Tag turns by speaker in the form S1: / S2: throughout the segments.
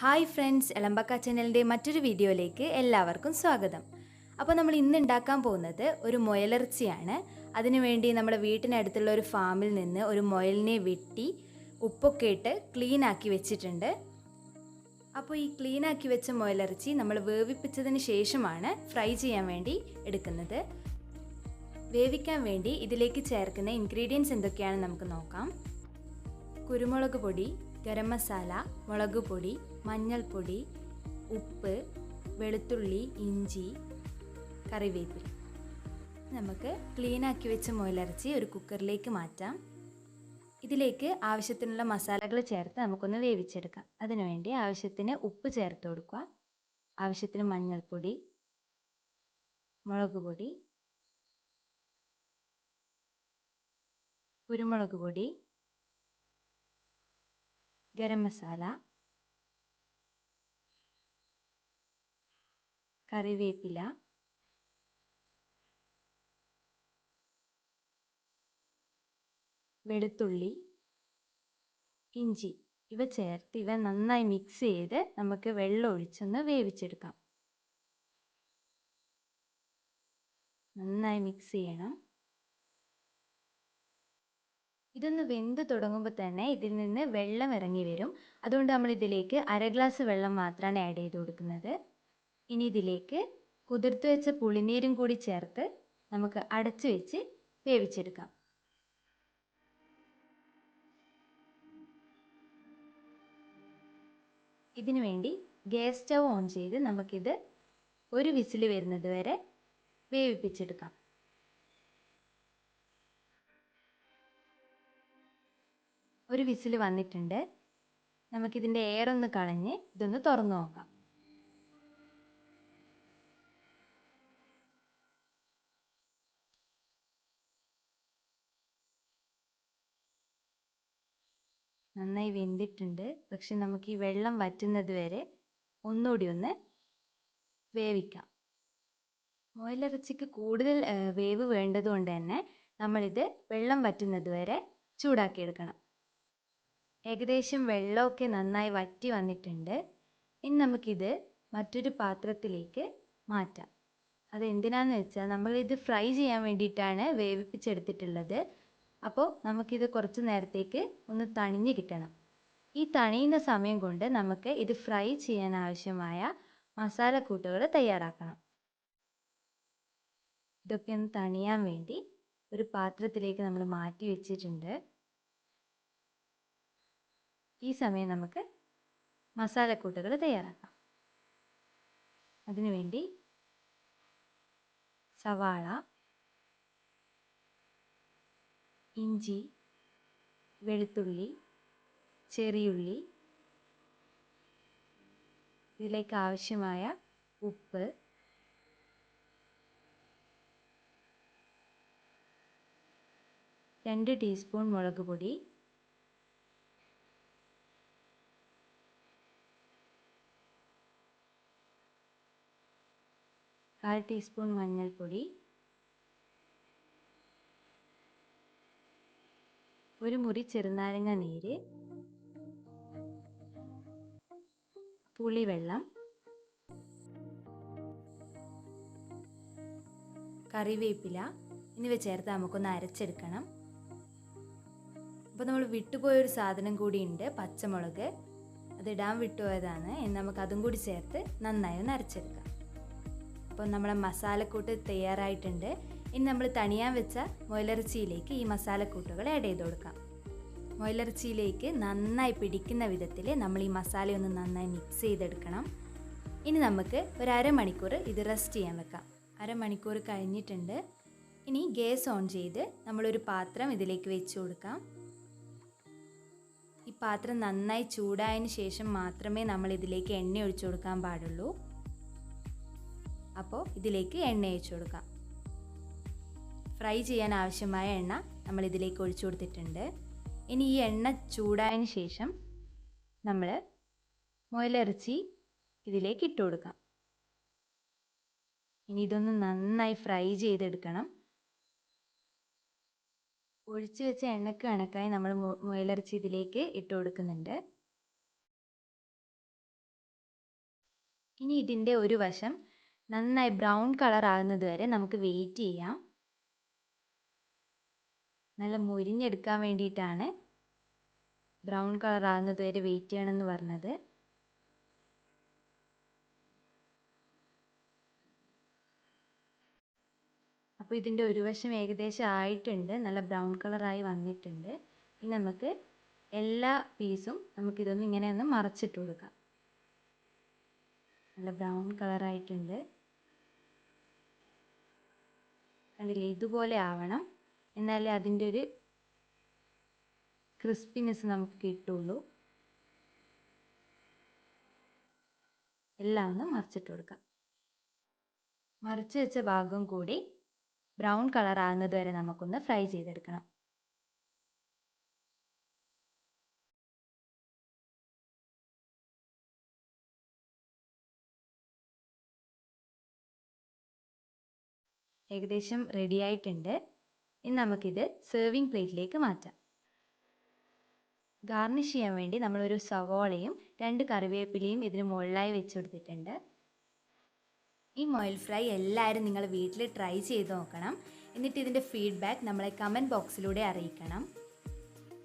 S1: Hi friends എളമ്പക്ക ചാനലിന്റെ മറ്റൊരു വീഡിയോയിലേക്ക് എല്ലാവർക്കും സ്വാഗതം. അപ്പോൾ നമ്മൾ ഇന്ന് ഉണ്ടാക്കാൻ പോകുന്നത് ഒരു മുയലിറച്ചിയാണ്. അതിനുവേണ്ടി നമ്മുടെ വീട്ടിനടുത്തുള്ള ഒരു ഫാമിൽ നിന്ന് ഒരു മുയലിനെ വെട്ടി ഉപ്പൊക്കെ ഇട്ട് ക്ലീൻ ആക്കി വെച്ചിട്ടുണ്ട്. അപ്പോൾ ഈ ക്ലീൻ ആക്കി വെച്ച മുയലിറച്ചി നമ്മൾ വേവിപ്പിച്ചതിന് ശേഷമാണ് ഫ്രൈ ചെയ്യാൻ വേണ്ടി എടുക്കുന്നത്. വേവിക്കാൻ വേണ്ടി ഇതിലേക്ക് ചേർക്കുന്ന ഇൻഗ്രീഡിയൻസ് എന്തൊക്കെയാണെന്ന് നമുക്ക് നോക്കാം. കുരുമുളക് പൊടി ഗരം മസാല മുളകുപൊടി മഞ്ഞൾപ്പൊടി ഉപ്പ് വെളുത്തുള്ളി ഇഞ്ചി കറിവേപ്പില. നമുക്ക് ക്ലീൻ ആക്കി വെച്ച മുയലിറച്ചി ഒരു കുക്കറിലേക്ക് മാറ്റാം. ഇതിലേക്ക് ആവശ്യത്തിനുള്ള മസാലകൾ ചേർത്ത് നമുക്കൊന്ന് വേവിച്ചെടുക്കാം. അതിനുവേണ്ടി ആവശ്യത്തിന് ഉപ്പ് ചേർത്ത് കൊടുക്കുക. ആവശ്യത്തിന് മഞ്ഞൾപ്പൊടി മുളക് പൊടി കുരുമുളക് പൊടി ഗരം മസാല കറിവേപ്പില വെളുത്തുള്ളി ഇഞ്ചി ഇവ ചേർത്ത് ഇവ നന്നായി മിക്സ് ചെയ്ത് നമുക്ക് വെള്ളം ഒഴിച്ചൊന്ന് വേവിച്ചെടുക്കാം. നന്നായി മിക്സ് ചെയ്യണം. ഇതൊന്ന് വെന്ത് തുടങ്ങുമ്പോൾ തന്നെ ഇതിൽ നിന്ന് വെള്ളം ഇറങ്ങി വരും. അതുകൊണ്ട് നമ്മൾ ഇതിലേക്ക് അര ഗ്ലാസ് വെള്ളം മാത്രമാണ് ആഡ് ചെയ്ത് കൊടുക്കുന്നത്. ഇനി ഇതിലേക്ക് കുതിർത്ത് വെച്ച പുളിനീരും കൂടി ചേർത്ത് നമുക്ക് അടച്ചു വെച്ച് വേവിച്ചെടുക്കാം. ഇതിനു വേണ്ടി ഗ്യാസ് സ്റ്റൗ ഓൺ ചെയ്ത് നമുക്കിത് ഒരു വിസിൽ വരുന്നത് വരെ വേവിപ്പിച്ചെടുക്കാം. ഒരു വിസിൽ വന്നിട്ടുണ്ട്. നമുക്കിതിന്റെ എയർ ഒന്ന് കളഞ്ഞ് ഇതൊന്ന് തുറന്നു നോക്കാം. നന്നായി വെന്തിട്ടുണ്ട്. പക്ഷെ നമുക്ക് ഈ വെള്ളം വറ്റുന്നത് വരെ ഒന്നുകൂടി ഒന്ന് വേവിക്കാം. മുയലിറച്ചിക്ക് കൂടുതൽ വേവ് വേണ്ടതുകൊണ്ട് തന്നെ നമ്മളിത് വെള്ളം വറ്റുന്നത് വരെ ചൂടാക്കിയെടുക്കണം. ഏകദേശം വെള്ളമൊക്കെ നന്നായി വറ്റി വന്നിട്ടുണ്ട്. ഇനി നമുക്കിത് മറ്റൊരു പാത്രത്തിലേക്ക് മാറ്റാം. അത് എന്തിനാന്ന് വെച്ചാൽ നമ്മളിത് ഫ്രൈ ചെയ്യാൻ വേണ്ടിയിട്ടാണ് വേവിപ്പിച്ചെടുത്തിട്ടുള്ളത്. അപ്പോൾ നമുക്കിത് കുറച്ച് നേരത്തേക്ക് ഒന്ന് തണിഞ്ഞ് കിട്ടണം. ഈ തണിയുന്ന സമയം കൊണ്ട് നമുക്ക് ഇത് ഫ്രൈ ചെയ്യാൻ ആവശ്യമായ മസാലക്കൂട്ടുകൾ തയ്യാറാക്കണം. ഇതൊക്കെ ഒന്ന് തണിയാൻ വേണ്ടി ഒരു പാത്രത്തിലേക്ക് നമ്മൾ മാറ്റി വെച്ചിട്ടുണ്ട്. ഈ സമയം നമുക്ക് മസാലക്കൂട്ടുകൾ തയ്യാറാക്കാം. അതിനുവേണ്ടി സവാള ഇഞ്ചി വെളുത്തുള്ളി ചെറിയുള്ളി ഇതിലേക്ക് ആവശ്യമായ ഉപ്പ് രണ്ട് ടീസ്പൂൺ മുളക് പൊടി കാൽ ടീസ്പൂൺ മഞ്ഞൾപ്പൊടി. ഒരു മുറി ചെറുനാരങ്ങ നീര്. പുളിവെള്ളം കറിവേപ്പില എന്നിവ ചേർത്ത് നമുക്കൊന്ന് അരച്ചെടുക്കണം. അപ്പോൾ നമ്മൾ വിട്ടുപോയൊരു സാധനം കൂടിയുണ്ട് പച്ചമുളക്. അത് ഇടാൻ വിട്ടുപോയതാണ്. നമുക്ക് അതും കൂടി ചേർത്ത് നന്നായി ഒന്ന് അരച്ചെടുക്കാം. അപ്പോൾ നമ്മളെ മസാലക്കൂട്ട് തയ്യാറായിട്ടുണ്ട്. ഇനി നമ്മൾ തണിയാൻ വെച്ച മുയലിറച്ചിയിലേക്ക് ഈ മസാലക്കൂട്ടുകൾ ആഡ് ചെയ്ത് കൊടുക്കാം. മുയലിറച്ചിയിലേക്ക് നന്നായി പിടിക്കുന്ന വിധത്തിൽ നമ്മൾ ഈ മസാലയൊന്ന് നന്നായി മിക്സ് ചെയ്തെടുക്കണം. ഇനി നമുക്ക് ഒരു അരമണിക്കൂർ ഇത് റെസ്റ്റ് ചെയ്യാൻ വെക്കാം. അരമണിക്കൂർ കഴിഞ്ഞിട്ടുണ്ട്. ഇനി ഗ്യാസ് ഓൺ ചെയ്ത് നമ്മളൊരു പാത്രം ഇതിലേക്ക് വെച്ച് കൊടുക്കാം. ഈ പാത്രം നന്നായി ചൂടായതിന് ശേഷം മാത്രമേ നമ്മൾ ഇതിലേക്ക് എണ്ണ ഒഴിച്ചു കൊടുക്കാൻ പാടുള്ളൂ. അപ്പോൾ ഇതിലേക്ക് എണ്ണ ഒഴിച്ചു കൊടുക്കാം. ഫ്രൈ ചെയ്യാൻ ആവശ്യമായ എണ്ണ നമ്മൾ ഇതിലേക്ക് ഒഴിച്ചു കൊടുത്തിട്ടുണ്ട്. ഇനി ഈ എണ്ണ ചൂടായതിന് ശേഷം നമ്മൾ മുയലിറച്ചി ഇതിലേക്ക് ഇട്ട് കൊടുക്കാം. ഇനി ഇതൊന്ന് നന്നായി ഫ്രൈ ചെയ്തെടുക്കണം. ഒഴിച്ചു വെച്ച എണ്ണക്ക് കണക്കായി നമ്മൾ മുയലിറച്ചി ഇതിലേക്ക് ഇട്ട് കൊടുക്കുന്നുണ്ട്. ഇനി ഇതിന്റെ ഒരു വശം നന്നായി ബ്രൗൺ കളർ ആകുന്നത് വരെ നമുക്ക് വെയിറ്റ് ചെയ്യാം. നല്ല മുരിഞ്ഞെടുക്കാൻ വേണ്ടിയിട്ടാണ് ബ്രൗൺ കളർ ആകുന്നത് വരെ വെയിറ്റ് ചെയ്യണമെന്ന് പറഞ്ഞത്. അപ്പോൾ ഇതിന്റെ ഒരു വശം ഏകദേശം ആയിട്ടുണ്ട്. നല്ല ബ്രൗൺ കളറായി വന്നിട്ടുണ്ട്. ഇനി നമുക്ക് എല്ലാ പീസും നമുക്കിതൊന്ന് ഇങ്ങനെ ഒന്ന് മറച്ചിട്ട് കൊടുക്കാം. നല്ല ബ്രൗൺ കളറായിട്ടുണ്ട് കണ്ടില്ലേ? ഇതുപോലെ ആവണം. എന്നാലേ അതിന്റെ ഒരു ക്രിസ്പിനെസ് നമുക്ക് കിട്ടുള്ളൂ. എല്ലാം ഒന്ന് മറിച്ചിട്ട് കൊടുക്കാം. മറിച്ച് വെച്ച ഭാഗം കൂടി ബ്രൗൺ കളർ ആകുന്നത് വരെ നമുക്കൊന്ന് ഫ്രൈ ചെയ്തെടുക്കണം. ഏകദേശം റെഡി ആയിട്ടുണ്ട്. ഇനി നമുക്കിത് സെർവിങ് പ്ലേറ്റിലേക്ക് മാറ്റാം. ഗാർണിഷ് ചെയ്യാൻ വേണ്ടി നമ്മളൊരു സവോളയും രണ്ട് കറിവേപ്പിലയും ഇതിന് മുകളിലായി വെച്ച് കൊടുത്തിട്ടുണ്ട് ഈ മൊയിൽ ഫ്രൈ എല്ലാവരും നിങ്ങൾ വീട്ടിൽ ട്രൈ ചെയ്ത് നോക്കണം. എന്നിട്ട് ഇതിന്റെ ഫീഡ്ബാക്ക് നമ്മളെ കമന്റ് ബോക്സിലൂടെ അറിയിക്കണം.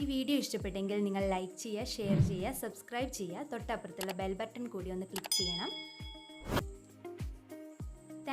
S1: ഈ വീഡിയോ ഇഷ്ടപ്പെട്ടെങ്കിൽ നിങ്ങൾ ലൈക്ക് ചെയ്യുക ഷെയർ ചെയ്യുക സബ്സ്ക്രൈബ് ചെയ്യുക. തൊട്ടപ്പുറത്തുള്ള ബെൽ ബട്ടൺ കൂടി ഒന്ന് ക്ലിക്ക് ചെയ്യണം.